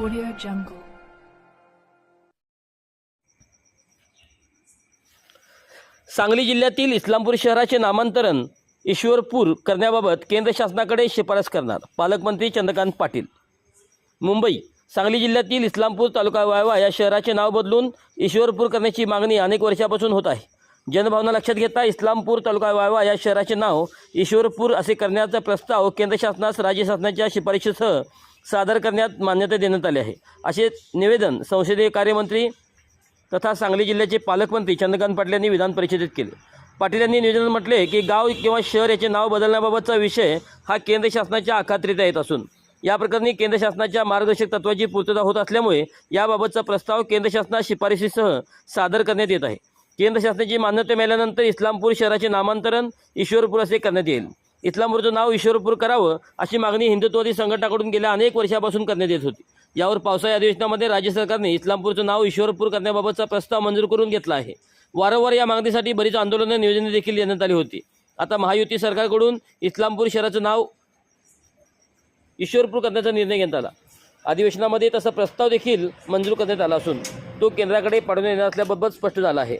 Audio Jungle. Sangli जिल्ह्यातील इस्लामपूर शहराचे नामांतरण ईश्वरपूर करण्याबाबत केंद्र शासनाकडे शिफारस करणार पालकमंत्री चंद्रकांत पाटील मुंबई सांगली जिल्ह्यातील इस्लामपूर तालुका वाळवा या शहराचे नाव बदलून ईश्वरपूर करण्याची मागणी अनेक वर्षापासून होत आहे जनभावना लक्षात घेता इस्लामपूर तालुका वाळवा या शहराचे नाव ईश्वरपूर असे करण्याचा प्रस्ताव केंद्र शासनास राज्य शासनाच्या शिफारशीसह सादर करण्यात मान्यता देण्यात आली आहे. असे निवेदन संसदीय कार्यमंत्री तथा सांगली जिल्ह्याचे पालकमंत्री चंद्रकांत पाटील यांनी विधान परिषदेत केले. पाटील यांनी निवेदनात म्हटले की गाव किंवा शहर याचे नाव बदलण्याबाबतचा विषय हा केंद्र शासनाच्या अखात्रीत येत असून या प्रकरणी केंद्र शासनाच्या मार्गदर्शक तत्वाची पूर्तता होत असल्यामुळे याबाबतचा प्रस्ताव केंद्र शासना शिफारशीसह सादर करण्यात येत आहे. केंद्र शासनाची मान्यता मिळाल्यानंतर इस्लामपूर शहराचे नामांतरण ईश्वरपूर असे करण्यात येईल. इस्लामपूरचं नाव ईश्वरपूर करावं अशी मागणी हिंदुत्ववादी संघटनाकडून गेल्या अनेक वर्षापासून करण्यात येत होती. यावर पावसाळी अधिवेशनामध्ये राज्य सरकारने इस्लामपूरचं नाव ईश्वरपूर करण्याबाबतचा प्रस्ताव मंजूर करून घेतला आहे. वारंवार या मागणीसाठी बरीच आंदोलनं नियोजने देखील देण्यात आली होती. आता महायुती सरकारकडून इस्लामपूर शहराचं नाव ईश्वरपूर करण्याचा निर्णय घेण्यात आला. अधिवेशनामध्ये तसा प्रस्ताव देखील मंजूर करण्यात आला असून तो केंद्राकडे पाठवण्यात येणार असल्याबाबत स्पष्ट झाला आहे.